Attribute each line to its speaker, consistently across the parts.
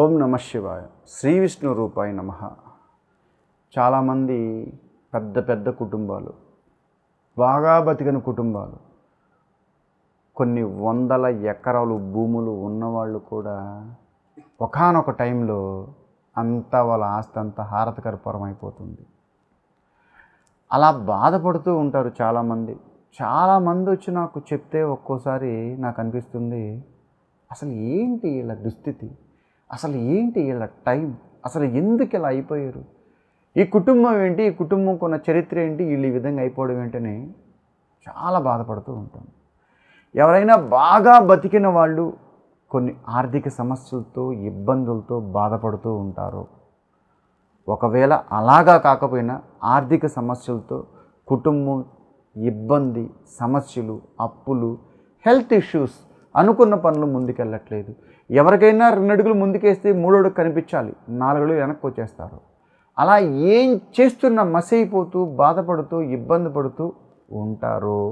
Speaker 1: ఓం నమ శివాయ. శ్రీ విష్ణు రూపాయ నమ. చాలామంది పెద్ద పెద్ద కుటుంబాలు బాగా బతికిన కుటుంబాలు కొన్ని వందల ఎకరాలు భూములు ఉన్నవాళ్ళు కూడా ఒకానొక టైంలో అంతా వాళ్ళ ఆస్తి అంతా హారతకరపురం అయిపోతుంది. అలా బాధపడుతూ ఉంటారు చాలామంది. చాలామంది వచ్చి నాకు చెప్తే ఒక్కోసారి నాకు అనిపిస్తుంది అసలు ఏంటి వీళ్ళ దుస్థితి? అసలు ఏంటి వీళ్ళ టైం? అసలు ఎందుకు ఇలా అయిపోయారు? ఈ కుటుంబం ఏంటి? ఈ కుటుంబం కొన్న చరిత్ర ఏంటి? వీళ్ళు ఈ విధంగా అయిపోవడం ఏంటని చాలా బాధపడుతూ ఉంటాం. ఎవరైనా బాగా బతికిన వాళ్ళు కొన్ని ఆర్థిక సమస్యలతో ఇబ్బందులతో బాధపడుతూ ఉంటారు. ఒకవేళ అలాగా కాకపోయినా ఆర్థిక సమస్యలతో కుటుంబం ఇబ్బంది సమస్యలు అప్పులు హెల్త్ ఇష్యూస్ అనుకున్న పనులు ముందుకెళ్ళట్లేదు. ఎవరికైనా రెండు అడుగులు ముందుకేస్తే మూడోడు కనిపించాలి. నాలుగు వెనక్కి వచ్చేస్తారు అలా ఏం చేస్తున్నా మసైపోతూ బాధపడుతూ ఇబ్బంది పడుతూ ఉంటారు?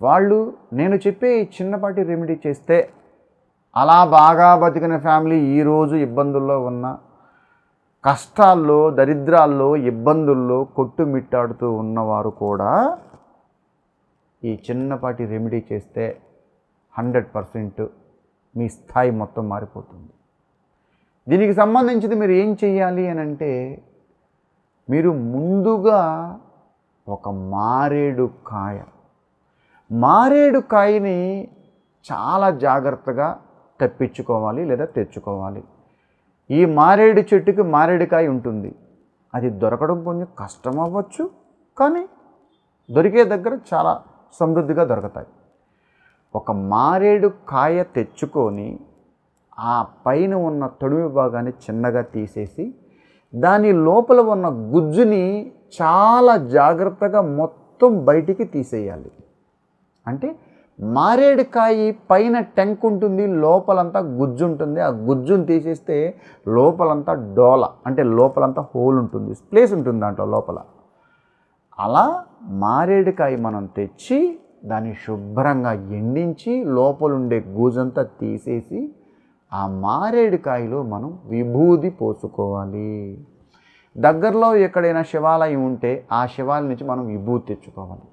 Speaker 1: వాళ్ళు నేను చెప్పే ఈ చిన్నపాటి రెమెడీ చేస్తే అలా బాగా బతికిన ఫ్యామిలీ ఈరోజు ఇబ్బందుల్లో ఉన్న కష్టాల్లో దరిద్రాల్లో ఇబ్బందుల్లో కొట్టుమిట్టాడుతూ ఉన్నవారు కూడా ఈ చిన్నపాటి రెమెడీ చేస్తే హండ్రెడ్ పర్సెంట్ మీ స్థాయి మొత్తం మారిపోతుంది. దీనికి సంబంధించింది మీరు ఏం చేయాలి అని అంటే మీరు ముందుగా ఒక మారేడు కాయ మారేడు కాయని చాలా జాగ్రత్తగా తెప్పించుకోవాలి లేదా తెచ్చుకోవాలి. ఈ మారేడు చెట్టుకి మారేడుకాయ ఉంటుంది. అది దొరకడం కొంచెం కష్టం అవ్వచ్చు కానీ దొరికే దగ్గర చాలా సమృద్ధిగా దొరుకుతాయి. ఒక మారేడు కాయ తెచ్చుకొని ఆ పైన ఉన్న తొడిమి భాగాన్ని చిన్నగా తీసేసి దాని లోపల ఉన్న గుజ్జుని చాలా జాగ్రత్తగా మొత్తం బయటికి తీసేయాలి. అంటే మారేడుకాయ పైన టెంక్ ఉంటుంది లోపలంతా గుజ్జు ఉంటుంది. ఆ గుజ్జుని తీసేస్తే లోపలంతా డోల అంటే లోపలంతా హోల్ ఉంటుంది ప్లేస్ ఉంటుంది దాంట్లో లోపల. అలా మారేడుకాయ మనం తెచ్చి దాన్ని శుభ్రంగా ఎండించి లోపలుండే గూజంతా తీసేసి ఆ మారేడుకాయలో మనం విభూది పోసుకోవాలి. దగ్గరలో ఎక్కడైనా శివాలయం ఉంటే ఆ శివాలయం నుంచి మనం విభూతి తెచ్చుకోవాలి.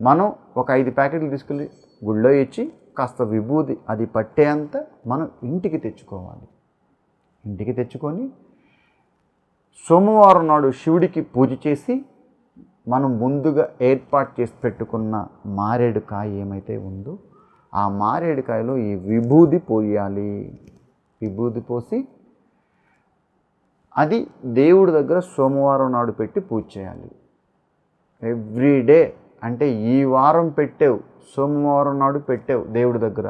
Speaker 1: మనం ఒక ఐదు ప్యాకెట్లు తీసుకెళ్ళి గుళ్ళో ఇచ్చి కాస్త విభూది అది పట్టేంత మనం ఇంటికి తెచ్చుకోవాలి. ఇంటికి తెచ్చుకొని సోమవారం నాడు శివుడికి పూజ చేసి మనం ముందుగా ఏర్పాటు చేసి పెట్టుకున్న మారేడుకాయ ఏమైతే ఉందో ఆ మారేడుకాయలో ఈ విభూది పోయాలి. విభూది పోసి అది దేవుడి దగ్గర సోమవారం నాడు పెట్టి పూజ చేయాలి. ఎవ్రీ డే అంటే ఈ వారం పెట్టావు సోమవారం నాడు పెట్టావు దేవుడి దగ్గర.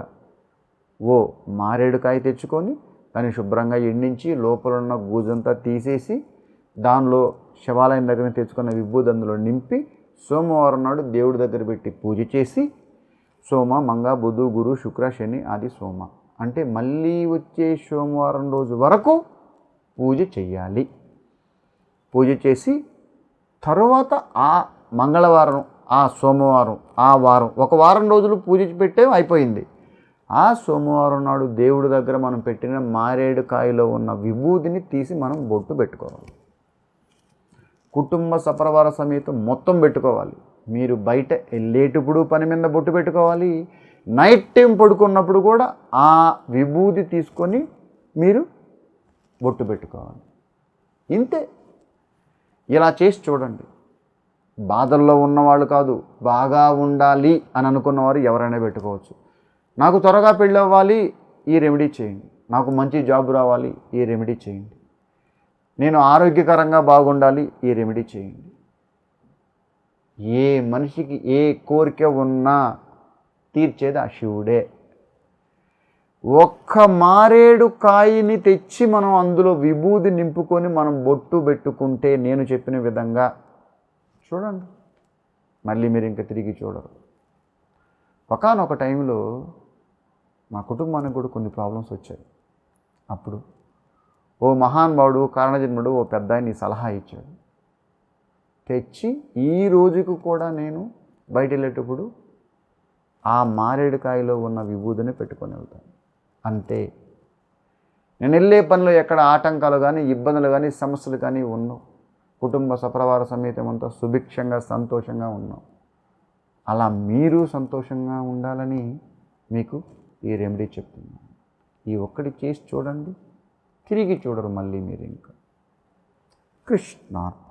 Speaker 1: ఓ మారేడుకాయ తెచ్చుకొని దాన్ని శుభ్రంగా ఎండించి లోపల ఉన్న గూజంతా తీసేసి దానిలో శివాలయం దగ్గర తెచ్చుకున్న విభూదందులో నింపి సోమవారం నాడు దేవుడి దగ్గర పెట్టి పూజ చేసి సోమ మంగ బుధు గురు శుక్ర శని ఆది సోమ. అంటే మళ్ళీ వచ్చే సోమవారం రోజు వరకు పూజ చెయ్యాలి. పూజ చేసి తరువాత ఆ మంగళవారం ఆ సోమవారం ఆ వారం ఒక వారం రోజులు పూజ పెట్టే అయిపోయింది. ఆ సోమవారం నాడు దేవుడి దగ్గర మనం పెట్టిన మారేడు కాయలో ఉన్న విభూతిని తీసి మనం బొట్టు పెట్టుకోవాలి. కుటుంబ సపరివార సమేతం మొత్తం పెట్టుకోవాలి. మీరు బయట వెళ్ళేటప్పుడు పని మీద బొట్టు పెట్టుకోవాలి. నైట్ టైం పడుకున్నప్పుడు కూడా ఆ విభూతి తీసుకొని మీరు బొట్టు పెట్టుకోవాలి. ఇంతే. ఇలా చేసి చూడండి. బాధల్లో ఉన్నవాళ్ళు కాదు బాగా ఉండాలి అని అనుకున్నవారు ఎవరైనా పెట్టుకోవచ్చు. నాకు త్వరగా పెళ్ళి అవ్వాలి ఈ రెమెడీ చేయండి. నాకు మంచి జాబ్ రావాలి ఈ రెమెడీ చేయండి. నేను ఆరోగ్యకరంగా బాగుండాలి ఈ రెమెడీ చేయండి. ఏ మనిషికి ఏ కోరిక ఉన్నా తీర్చేది ఆ శివుడే. ఒక్క మారేడు కాయని తెచ్చి మనం అందులో విభూది నింపుకొని మనం బొట్టు పెట్టుకుంటే నేను చెప్పిన విధంగా చూడండి. మళ్ళీ మీరు ఇంకా తిరిగి చూడరు. ఒకనొక టైంలో మా కుటుంబానికి కూడా కొన్ని ప్రాబ్లమ్స్ వచ్చాయి. అప్పుడు ఓ మహానుభావుడు కారణజన్ముడు ఓ పెద్ద నీ సలహా ఇచ్చాడు. తెచ్చి ఈ రోజుకు కూడా నేను బయట వెళ్ళేటప్పుడు ఆ మారేడుకాయలో ఉన్న విభూదిని పెట్టుకొని వెళ్తాను. అంతే. నేను వెళ్ళే పనిలో ఎక్కడ ఆటంకాలు కానీ ఇబ్బందులు కానీ సమస్యలు కానీ ఉన్నావు. కుటుంబ సపరివార సమేతమంతా సుభిక్షంగా సంతోషంగా ఉన్నాం. అలా మీరు సంతోషంగా ఉండాలని మీకు ఈ రెమెడీ చెప్తున్నాను. ఈ ఒక్కటి చేసి చూడండి. తిరిగి చూడరు మళ్ళీ మీరు ఇంకా. కృష్ణార్పణ.